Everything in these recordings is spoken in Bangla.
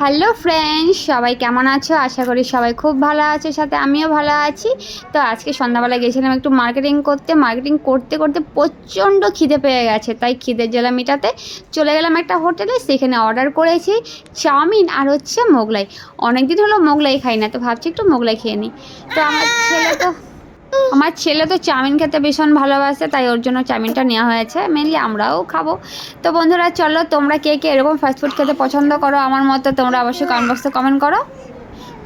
হ্যালো ফ্রেন্ডস, সবাই কেমন আছো? আশা করি সবাই খুব ভালো আছে, সাথে আমিও ভালো আছি। তো আজকে সন্ধ্যাবেলা গেছিলাম একটু মার্কেটিং করতে। মার্কেটিং করতে করতে প্রচণ্ড খিদে পেয়ে গেছে। তাই খিদের জ্বালা মেটাতে চলে গেলাম একটা হোটেলে। সেখানে অর্ডার করেছি চাউমিন আর হচ্ছে মোগলাই। অনেক দিন হলো মোগলাই খাই না, তো ভাবছি একটু মোগলাই খেয়ে নিই। তো আমার ছেলে তো আমার ছেলে তো চাউমিন খেতে ভীষণ ভালোবাসে, তাই ওর জন্য চাউমিনটা নেওয়া হয়েছে। মেনলি আমরাও খাব। তো বন্ধুরা, চলো তোমরা কে কে এরকম ফাস্টফুড খেতে পছন্দ করো আমার মতো তোমরা অবশ্যই কমেন্ট বক্সে কমেন্ট করো।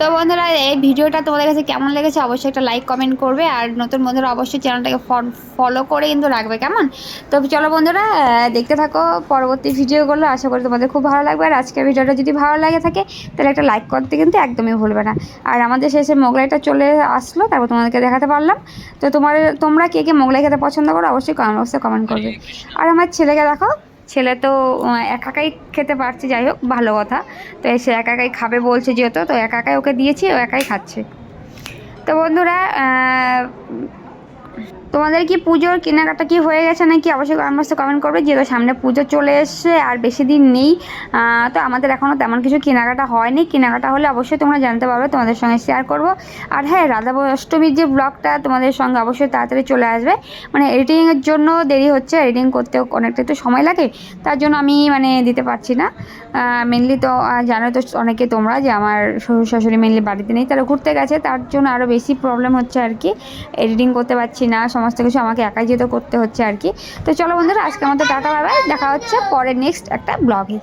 তো বন্ধুরা এই ভিডিওটা তোমাদের কাছে কেমন লেগেছে অবশ্যই একটা লাইক কমেন্ট করবে আর নতুন বন্ধুরা অবশ্যই চ্যানেলটাকে ফলো করে কিন্তু রাখবে কেমন? তো চলো বন্ধুরা দেখতে থাকো পরবর্তী ভিডিওগুলো আশা করি তোমাদের খুব ভালো লাগবে আর আজকের ভিডিওটা যদি ভালো লাগে থাকে তাহলে একটা লাইক করতে কিন্তু একদমই ভুলবে না। আর আমাদের শেষে মোগলাইটা চলে আসলো তারপর তোমাদেরকে দেখাতে পারলাম। তো তোমার তোমরা কে কে মোগলাই খেতে পছন্দ করো অবশ্যই কমেন্ট বক্সে কমেন্ট করবে। আর আমার ছেলেকে দেখো ছেলে তো একাকাই খেতে পারছে, যাই হোক, ভালো কথা। তো সে একাকাই খাবে বলছে যেহেতু, তো একাকাই ওকে দিয়েছি, ও একাই খাচ্ছে। তো বন্ধুরা তোমাদের কি পুজোর কেনাকাটা কি হয়ে গেছে নাকি? অবশ্যই কমেন্ট কমেন্ট করবে। যেহেতু সামনে পুজো চলে এসছে আর বেশি দিন নেই তো আমাদের এখনও তেমন কিছু কেনাকাটা হয়নি। কেনাকাটা হলে অবশ্যই তোমরা জানতে পারবে, তোমাদের সঙ্গে শেয়ার করব। আর হ্যাঁ রাধা অষ্টমীর যে ব্লগটা তোমাদের সঙ্গে অবশ্যই তাড়াতাড়ি চলে আসবে। মানে এডিটিংয়ের জন্য দেরি হচ্ছে এডিটিং করতে অনেকটা একটু সময় লাগে, তার জন্য আমি মানে দিতে পারছি না। মেনলি তো জানো তো অনেকে তোমরা যে আমার শ্বশুর শাশুড়ি মেনলি বাড়িতে নেই, তারা ঘুরতে গেছে, তার জন্য আরও বেশি প্রবলেম হচ্ছে আর কি। এডিটিং করতে পারছি না সমস্ত কিছু আমাকে একাই যেতে করতে হচ্ছে আর কি। তো চলো বন্ধুরা, আজকে আমাদের টাটা বাবাই দেখা হচ্ছে পরে নেক্সট একটা ব্লগে